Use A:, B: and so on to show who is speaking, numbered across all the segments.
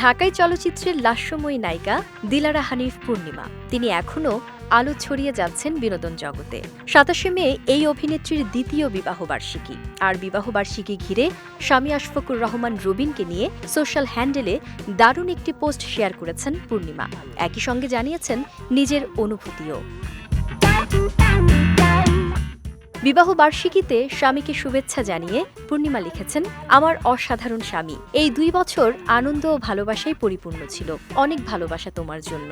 A: ঢাকাই চলচ্চিত্রের লাস্যময়ী নায়িকা দিলারা হানিফ পূর্ণিমা। তিনি এখনও আলো ছড়িয়ে যাচ্ছেন বিনোদন জগতে। সাতাশে মে এই অভিনেত্রীর দ্বিতীয় বিবাহবার্ষিকী। আর বিবাহবার্ষিকী ঘিরে স্বামী আশফাকুর রহমান রবিনকে নিয়ে সোশ্যাল হ্যান্ডেলে দারুণ একটি পোস্ট শেয়ার করেছেন পূর্ণিমা। একই সঙ্গে জানিয়েছেন নিজের অনুভূতিও। বিবাহ বার্ষিকীতে স্বামীকে শুভেচ্ছা জানিয়ে পূর্ণিমা লিখেছেন আমার অসাধারণ স্বামী। এই দুই বছর আনন্দ ও ভালোবাসায় পরিপূর্ণ ছিল। অনেক ভালোবাসা তোমার জন্য।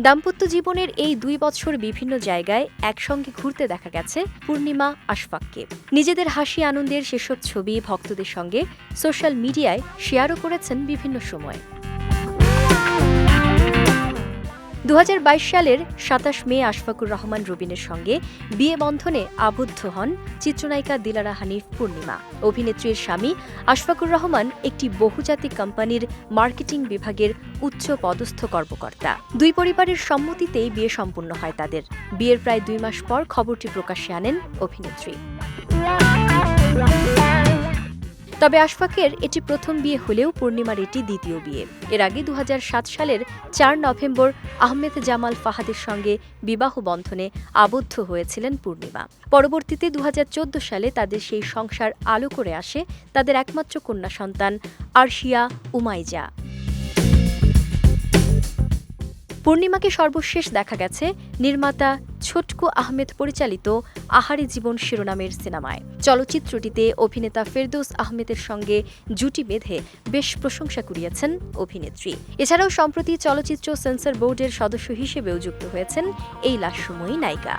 A: দাম্পত্য জীবনের এই দুই বছর বিভিন্ন জায়গায় একসঙ্গে ঘুরতে দেখা গেছে পূর্ণিমা আশফাককে। নিজেদের হাসি আনন্দের সেসব ছবি ভক্তদের সঙ্গে সোশ্যাল মিডিয়ায় শেয়ারও করেছেন বিভিন্ন সময়। দু হাজার বাইশ সালের সাতাশ মে আশফাকুর রহমান রবিনের সঙ্গে বিয়ে বন্ধনে আবদ্ধ হন চিত্রনায়িকা দিলারা হানিফ পূর্ণিমা। অভিনেত্রীর স্বামী আশফাকুর রহমান একটি বহুজাতিক কোম্পানির মার্কেটিং বিভাগের উচ্চ পদস্থ কর্মকর্তা। দুই পরিবারের সম্মতিতেই বিয়ে সম্পন্ন হয় তাদের। বিয়ের প্রায় দুই মাস পর খবরটি প্রকাশ্যে আনেন অভিনেত্রী। তবে আশফাকের এটি প্রথম বিয়ে হলেও পূর্ণিমার এটি দ্বিতীয় বিয়ে। এর আগে দু হাজার সাত সালের চার নভেম্বর আহমেদ জামাল ফাহাদের সঙ্গে বিবাহ বন্ধনে আবদ্ধ হয়েছিলেন পূর্ণিমা। পরবর্তীতে দু হাজার চোদ্দ সালে তাদের সেই সংসার আলো করে আসে তাদের একমাত্র কন্যা সন্তান আরশিয়া উমাইজা। পূর্ণিমাকে সর্বশেষ দেখা গেছে নির্মাতা ছোটকু আহমেদ পরিচালিত আহারি জীবন শিরোনামের সিনেমায়। চলচ্চিত্রটিতে অভিনেতা ফেরদৌস আহমেদের সঙ্গে জুটি বেঁধে বেশ প্রশংসা কুড়িয়েছেন অভিনেত্রী। এছাড়াও সম্প্রতি চলচ্চিত্র সেন্সর বোর্ডের সদস্য হিসেবেও যুক্ত হয়েছেন এই লাস্যময়ী নায়িকা।